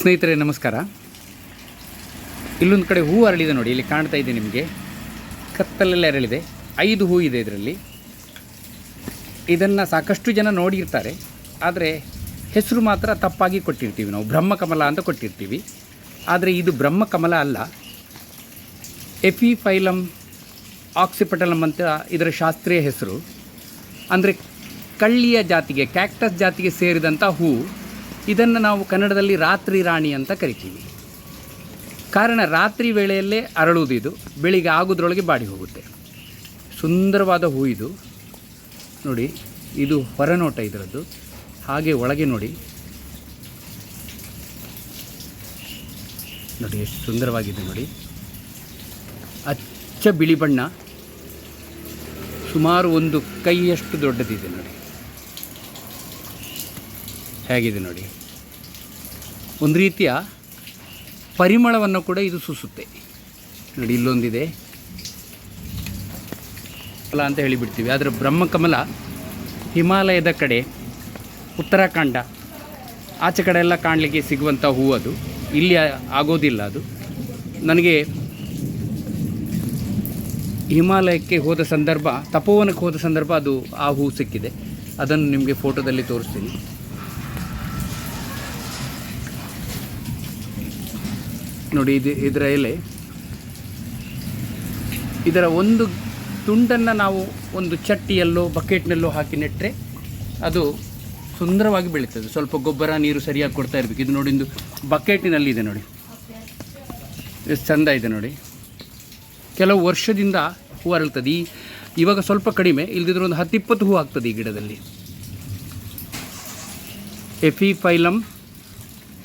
ಸ್ನೇಹಿತರೆ, ನಮಸ್ಕಾರ. ಇಲ್ಲೊಂದು ಕಡೆ ಹೂ ಅರಳಿದೆ ನೋಡಿ, ಇಲ್ಲಿ ಕಾಣ್ತಾ ಇದೆ ನಿಮಗೆ. ಕತ್ತಲೆಲ್ಲ ಅರಳಿದೆ. ಐದು ಹೂ ಇದೆ ಇದರಲ್ಲಿ. ಇದನ್ನು ಸಾಕಷ್ಟು ಜನ ನೋಡಿರ್ತಾರೆ. ಆದರೆ ಹೆಸರು ಮಾತ್ರ ತಪ್ಪಾಗಿ ಕೊಟ್ಟಿರ್ತೀವಿ ನಾವು. ಬ್ರಹ್ಮಕಮಲ ಅಂತ ಕೊಟ್ಟಿರ್ತೀವಿ. ಆದರೆ ಇದು ಬ್ರಹ್ಮಕಮಲ ಅಲ್ಲ. ಎಫಿಫೈಲಮ್ ಆಕ್ಸಿಪಟಲಮ್ ಅಂತ ಇದರ ಶಾಸ್ತ್ರೀಯ ಹೆಸರು. ಅಂದರೆ ಕಳ್ಳಿಯ ಜಾತಿಗೆ, ಕ್ಯಾಕ್ಟಸ್ ಜಾತಿಗೆ ಸೇರಿದಂಥ ಹೂ ಇದನ್ನು ನಾವು ಕನ್ನಡದಲ್ಲಿ ರಾತ್ರಿ ರಾಣಿ ಅಂತ ಕರಿತೀವಿ. ಕಾರಣ ರಾತ್ರಿ ವೇಳೆಯಲ್ಲೇ ಅರಳುವುದು ಇದು. ಬೆಳಿಗ್ಗೆ ಆಗೋದ್ರೊಳಗೆ ಬಾಡಿ ಹೋಗುತ್ತೆ. ಸುಂದರವಾದ ಹೂ ಇದು. ನೋಡಿ, ಇದು ಹೊರನೋಟ ಇದರದ್ದು. ಹಾಗೆ ಒಳಗೆ ನೋಡಿ. ನೋಡಿ, ಎಷ್ಟು ಸುಂದರವಾಗಿದೆ ನೋಡಿ. ಅಚ್ಚ ಬಿಳಿ ಬಣ್ಣ. ಸುಮಾರು ಒಂದು ಕೈಯಷ್ಟು ದೊಡ್ಡದಿದೆ ನೋಡಿ. ಹೇಗಿದೆ ನೋಡಿ. ಒಂದು ರೀತಿಯ ಪರಿಮಳವನ್ನು ಕೂಡ ಇದು ಸೂಸುತ್ತೆ. ನೋಡಿ, ಇಲ್ಲೊಂದಿದೆ. ಕಮಲ ಅಂತ ಹೇಳಿಬಿಡ್ತೀವಿ. ಆದರೆ ಬ್ರಹ್ಮಕಮಲ ಹಿಮಾಲಯದ ಕಡೆ, ಉತ್ತರಾಖಂಡ, ಆಚೆ ಕಡೆ ಎಲ್ಲ ಕಾಣಲಿಕ್ಕೆ ಸಿಗುವಂಥ ಹೂವು ಅದು. ಇಲ್ಲಿ ಆಗೋದಿಲ್ಲ ಅದು. ನನಗೆ ಹಿಮಾಲಯಕ್ಕೆ ಹೋದ ಸಂದರ್ಭ, ತಪೋವನಕ್ಕೆ ಹೋದ ಸಂದರ್ಭ ಅದು ಆ ಹೂ ಸಿಕ್ಕಿದೆ. ಅದನ್ನು ನಿಮಗೆ ಫೋಟೋದಲ್ಲಿ ತೋರಿಸ್ತೀನಿ. ನೋಡಿ, ಇದು ಇದರ ಎಲೆ. ಇದರ ಒಂದು ತುಂಡನ್ನು ನಾವು ಒಂದು ಚಟ್ಟಿಯಲ್ಲೋ, ಬಕೆಟ್ನಲ್ಲೋ ಹಾಕಿ ನೆಟ್ಟರೆ ಅದು ಸುಂದರವಾಗಿ ಬೆಳೀತದೆ. ಸ್ವಲ್ಪ ಗೊಬ್ಬರ, ನೀರು ಸರಿಯಾಗಿ ಕೊಡ್ತಾ ಇರಬೇಕು. ಇದು ನೋಡಿ ಒಂದು ಬಕೆಟಿನಲ್ಲಿ ಇದೆ ನೋಡಿ. ಎಷ್ಟು ಚಂದ ಇದೆ ನೋಡಿ. ಕೆಲವು ವರ್ಷದಿಂದ ಹೂ ಅರಳ್ತದೆ. ಈ ಇವಾಗ ಸ್ವಲ್ಪ ಕಡಿಮೆ, ಇಲ್ದಿದ್ರೆ ಒಂದು ಹತ್ತಿಪ್ಪತ್ತು ಹೂ ಆಗ್ತದೆ ಈ ಗಿಡದಲ್ಲಿ. ಎಫಿಫೈಲಮ್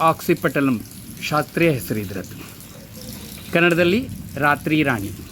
ಆಕ್ಸಿಪಟಲಮ್ ಶಾಸ್ತ್ರೀಯ ಹೆಸರು ಇದ್ರದ್ದು. ಕನ್ನಡದಲ್ಲಿ ರಾತ್ರಿ ರಾಣಿ.